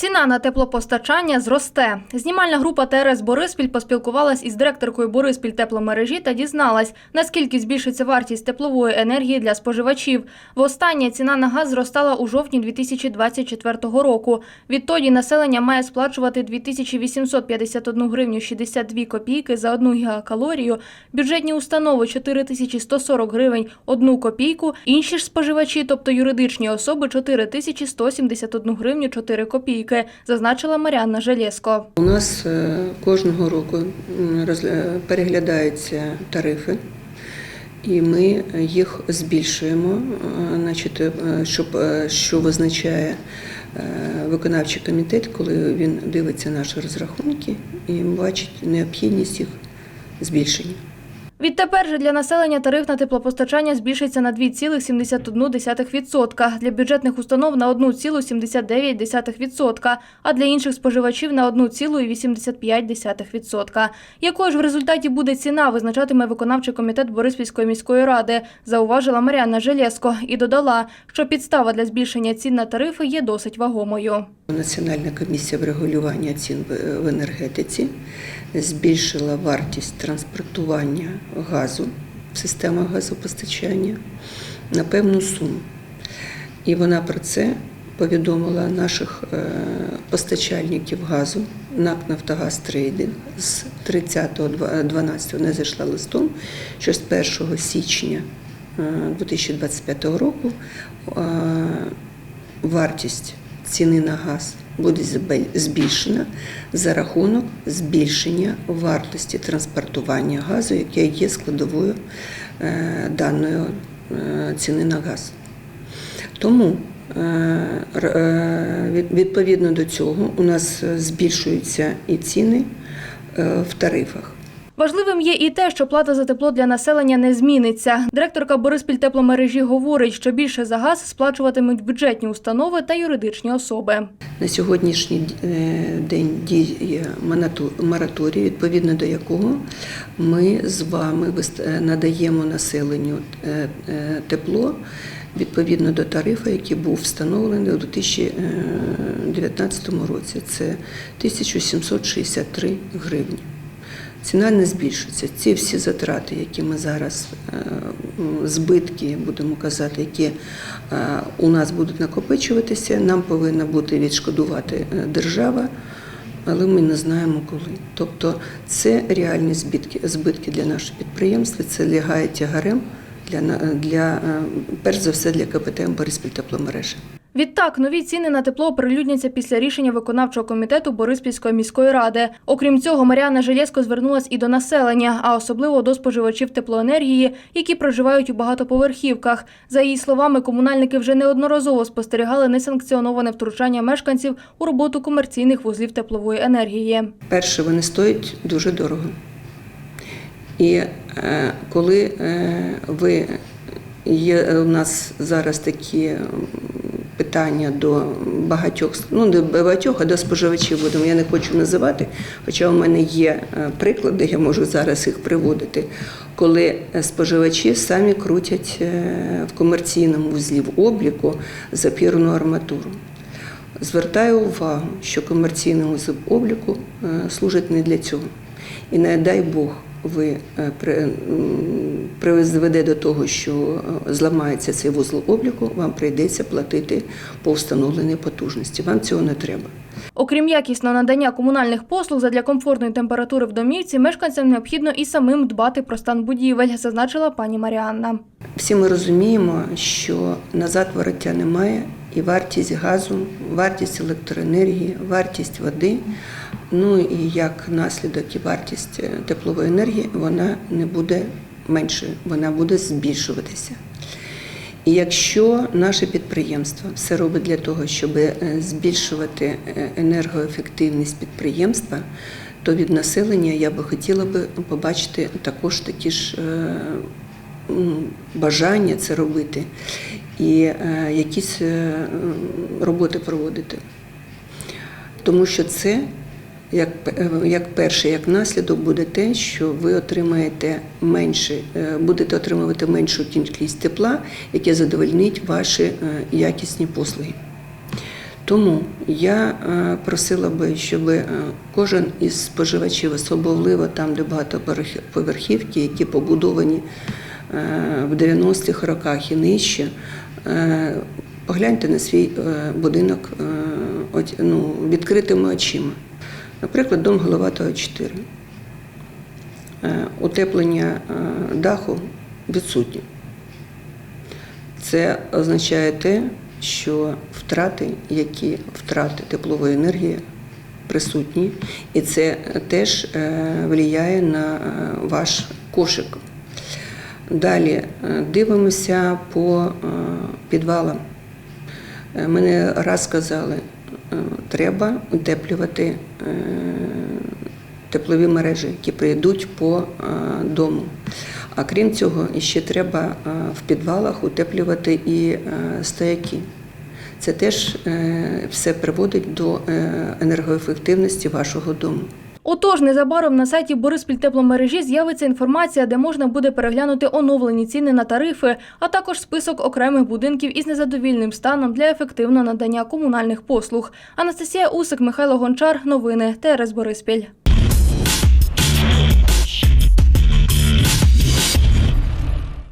Ціна на теплопостачання зросте. Знімальна група ТРС Бориспіль поспілкувалась із директоркою Бориспіль тепломережі та дізналась, наскільки збільшиться вартість теплової енергії для споживачів. Востаннє ціна на газ зростала у жовтні 2024 року. Відтоді населення має сплачувати 2851 гривню 62 копійки за одну гігакалорію, бюджетні установи 4140 гривень одну копійку, інші ж споживачі, тобто юридичні особи, 4171 гривню 4 копійки, зазначила Маріанна Желєско. У нас е, кожного року переглядаються тарифи, і ми їх збільшуємо, е, значить, е, щоб, що визначає виконавчий комітет, коли він дивиться наші розрахунки і бачить необхідність їх збільшення. Відтепер же для населення тариф на теплопостачання збільшиться на 2,71%, для бюджетних установ на 1,79%, а для інших споживачів на 1,85%. Якою ж в результаті буде ціна, визначатиме виконавчий комітет Бориспільської міської ради, зауважила Маріанна Желєско і додала, що підстава для збільшення цін на тарифи є досить вагомою. Національна комісія врегулювання цін в- енергетиці збільшила вартість транспортування газу в системах газопостачання на певну суму. І вона про це повідомила наших е, постачальників газу НАК Нафтогаз Трейдинг з 30.12 не зайшла листом, що з 1 січня е, 2025 року е, вартість ціни на газ буде збільшена за рахунок збільшення вартості транспортування газу, яке є складовою е, даної е, ціни на газ. Тому е, відповідно до цього у нас збільшуються і ціни в тарифах. Важливим є і те, що плата за тепло для населення не зміниться. Директорка Бориспіль тепломережі говорить, що більше за газ сплачуватимуть бюджетні установи та юридичні особи. На сьогоднішній е, день діє мораторій, відповідно до якого ми з вами е, надаємо населенню е, тепло відповідно до тарифу, який був встановлений у 2019 році. Це 1763 гривні. Ціна не збільшується. Ці всі затрати, які ми зараз е, збитки, будемо казати, які е, у нас будуть накопичуватися, нам повинна бути відшкодувати е, держава, але ми не знаємо коли. Тобто це реальні збитки, збитки для нашого підприємства, це лягає тягарем для, для перш за все для КПТМ Бориспіль тепломережі. Відтак, нові ціни на тепло оприлюдняться після рішення виконавчого комітету Бориспільської міської ради. Окрім цього, Маріана Желєско звернулась і до населення, а особливо до споживачів теплоенергії, які проживають у багатоповерхівках. За її словами, комунальники вже неодноразово спостерігали несанкціоноване втручання мешканців у роботу комерційних вузлів теплової енергії. Перше, вони стоять дуже дорого. І е, коли е, ви є у нас зараз такі питання до багатьох, ну не багатьох, а до споживачів будемо, я не хочу називати, хоча у мене є е, приклади, я можу зараз їх приводити, коли е, споживачі самі крутять е, в комерційному вузлі в обліку запірну арматуру. Звертаю увагу, що комерційний вузол обліку служить не для цього. І не дай Бог ви е, призведе до того, що е, зламається цей вузол обліку, вам прийдеться платити по встановленій потужності. Вам цього не треба. Окрім якісного надання комунальних послуг задля комфортної температури в домівці, мешканцям необхідно і самим дбати про стан будівель, зазначила пані Маріанна. Всі ми розуміємо, що назад вороття немає, і вартість газу, вартість електроенергії, вартість води, ну і як наслідок і вартість е, теплової енергії, вона не буде меншою, вона буде збільшуватися. І якщо наше підприємство все робить для того, щоб е, збільшувати е, енергоефективність підприємства, то від населення я би хотіла би побачити також такі ж бажання це робити і якісь роботи проводити. Тому що це як, як перше, як наслідок буде те, що ви отримаєте менше, е, будете отримувати меншу кількість тепла, яке задовольнить ваші е, якісні послуги. Тому я е, просила би, щоб кожен із споживачів, особливо там, де багатоповерхівки, які побудовані в 90-х роках і нижче, погляньте на свій будинок ну, відкритими очима. Наприклад, дом Головатого 4. Е, Утеплення е, даху відсутнє. Це означає те, що втрати, які втрати теплової енергії присутні, і це теж е, впливає на ваш кошик. Далі дивимося по підвалам. Е, Ми не раз сказали, треба утеплювати е, теплові мережі, які прийдуть по е, дому. А крім цього, ще треба е, в підвалах утеплювати і е, стояки. Це теж е, все приводить до е, енергоефективності вашого дому. Отож, незабаром на сайті Бориспіль тепломережі з'явиться інформація, де можна буде переглянути оновлені ціни на тарифи, а також список окремих будинків із незадовільним станом для ефективного надання комунальних послуг. Анастасія Усик, Михайло Гончар. Новини ТРС Бориспіль.